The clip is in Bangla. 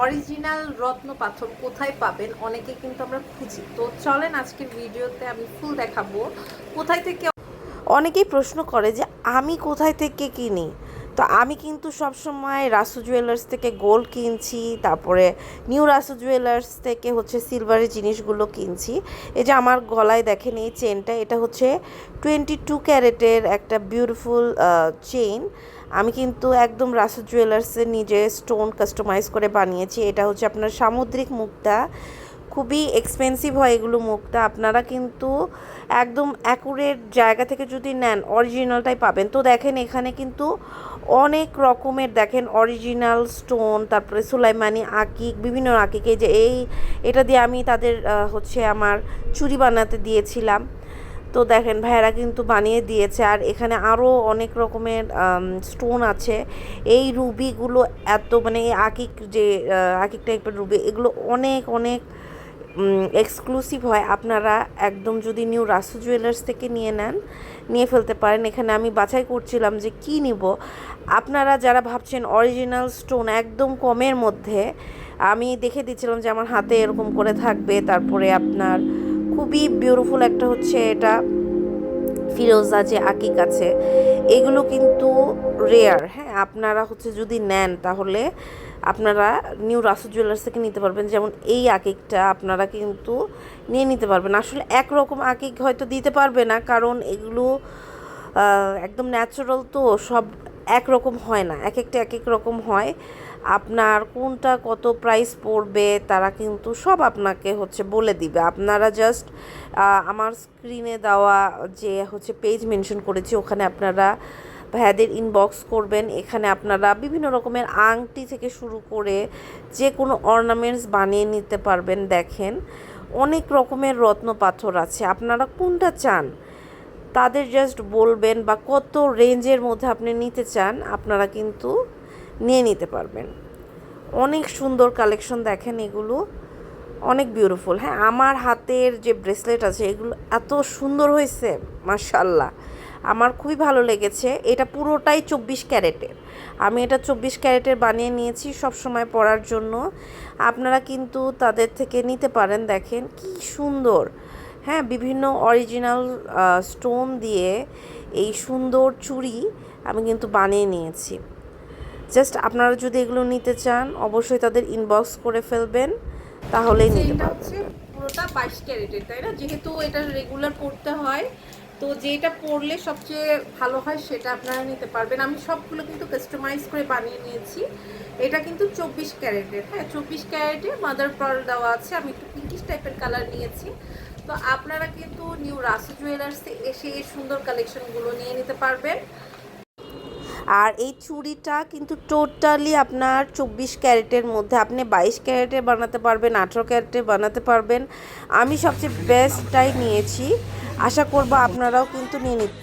অরিজিনাল রত্ন পাথর কোথায় পাবেন অনেকে কিন্তু আমরা খুঁজি। তো চলেন আজকের ভিডিওতে আমি ফুল দেখাবো। কোথায় থেকে অনেকেই প্রশ্ন করে যে আমি কোথায় থেকে কিনি? তো আমি কিন্তু সবসময় রাসু জুয়েলার্স থেকে গোল্ড কিনছি, তারপরে নিউ রাসু জুয়েলার্স থেকে হচ্ছে সিলভারের জিনিসগুলো কিনছি। এই যে আমার গলায় দেখেন এই চেনটা এটা হচ্ছে টোয়েন্টি টু ক্যারেটের একটা বিউটিফুল চেইন আমি কিন্তু একদম রাসু জুয়েলার্সের নিজে স্টোন কাস্টমাইজ করে বানিয়েছি। এটা হচ্ছে আপনার সামুদ্রিক মুক্তা। খুবই এক্সপেন্সিভ হয় এগুলো মুক্তা আপনারা কিন্তু একদম অ্যাকুরেট জায়গা থেকে যদি নেন অরিজিনালটাই পাবেন। তো দেখেন এখানে কিন্তু অনেক রকমের দেখেন অরিজিনাল স্টোন তারপরে সুলাইমানি আকিক, বিভিন্ন আকিক। যে এই, এটা দিয়ে আমি তাদের হচ্ছে আমার চুরি বানাতে দিয়েছিলাম। তো দেখেন ভাইয়েরা কিন্তু বানিয়ে দিয়েছে। আর এখানে আরও অনেক রকমের স্টোন আছে। এই রুবিগুলো এত মানে আকিক যে আকিক টাইপের রুবি, এগুলো অনেক অনেক এক্সক্লুসিভ হয়, আপনারা একদম যদি নিউ রাসু জুয়েলার্স থেকে নিয়ে নেন, নিয়ে ফেলতে পারেন। এখানে আমি বাছাই করছিলাম যে কি নিব। আপনারা যারা ভাবছেন অরিজিনাল স্টোন একদম কমের মধ্যে, আমি দেখে দিচ্ছিলাম যে আমার হাতে এরকম করে থাকবে। তারপরে আপনার খুবই বিউটিফুল একটা হচ্ছে এটা। ফিরোজা যে আকিক আছে, এগুলো কিন্তু রেয়ার হ্যাঁ? আপনারা হচ্ছে যদি নেন, তাহলে আপনারা নিউ রাসু জুয়েলার্স থেকে নিতে পারবেন। যেমন এই আকিকটা আপনারা কিন্তু নিয়ে নিতে পারবেন। আসলে একরকম আকিক হয়তো দিতে পারবে না, কারণ এগুলো একদম ন্যাচারাল তো, সব একরকম হয় না এক একটা এক এক রকম হয়। আপনার কোনটা কত প্রাইস পড়বে তারা কিন্তু সব আপনাকে হচ্ছে বলে দিবে। আপনারা জাস্ট আমার স্ক্রিনে দেওয়া যে হচ্ছে পেজ মেনশন করেছি, ওখানে আপনারা ভাইয়াদের ইনবক্স করবেন। এখানে আপনারা বিভিন্ন রকমের আংটি থেকে শুরু করে যে কোনো অর্নামেন্টস বানিয়ে নিতে পারবেন, দেখেন। অনেক রকমের রত্ন পাথর আছে। আপনারা কোনটা চান? তাদের জাস্ট বলবেন বা কত রেঞ্জের মধ্যে আপনি নিতে চান, আপনারা কিন্তু নিয়ে নিতে পারবেন। অনেক সুন্দর কালেকশন দেখেন এগুলো। অনেক বিউটিফুল হ্যাঁ আমার হাতের যে ব্রেসলেট আছে, এগুলো এত সুন্দর হয়েছে মার্শাল্লাহ আমার খুবই ভালো লেগেছে। এটা পুরোটাই চব্বিশ ক্যারেটের। আমি এটা চব্বিশ ক্যারেটের বানিয়ে নিয়েছি সব সময় পরার জন্য। আপনারা কিন্তু তাদের থেকে নিতে পারেন, দেখেন কি সুন্দর। হ্যাঁ বিভিন্ন অরিজিনাল স্টোন দিয়ে এই সুন্দর চুড়ি আমি কিন্তু বানিয়ে নিয়েছি। জাস্ট আপনারা যদি এগুলো নিতে চান অবশ্যই তাদের ইনবক্স করে ফেলবেন তাহলেই নিতে পারবেন। পুরোটা বাইশ ক্যারেটের তাই না? যেহেতু এটা রেগুলার পড়তে হয় তো যেটা পরলে সবচেয়ে ভালো হয় সেটা আপনারা নিতে পারবেন। আমি সবগুলো কিন্তু কাস্টমাইজ করে বানিয়ে নিয়েছি। এটা কিন্তু চব্বিশ ক্যারেটের হ্যাঁ? চব্বিশ ক্যারেটে মাদার পার্ল দেওয়া আছে। আমি একটু পিঙ্কিশ টাইপের কালার নিয়েছি। তো আপনারা কিন্তু নিউ রাসু জুয়েলার্সে এসে এই সুন্দর কালেকশনগুলো নিয়ে নিতে পারবেন। আর এই চুড়িটা কিন্তু টোটালি আপনার চব্বিশ ক্যারেটের মধ্যে আপনি বাইশ ক্যারেটে বানাতে পারবেন, আঠেরো ক্যারেটে বানাতে পারবেন। আমি সবচেয়ে বেস্টটাই নিয়েছি। আশা করব আপনারাও কিন্তু নিয়ে নিতে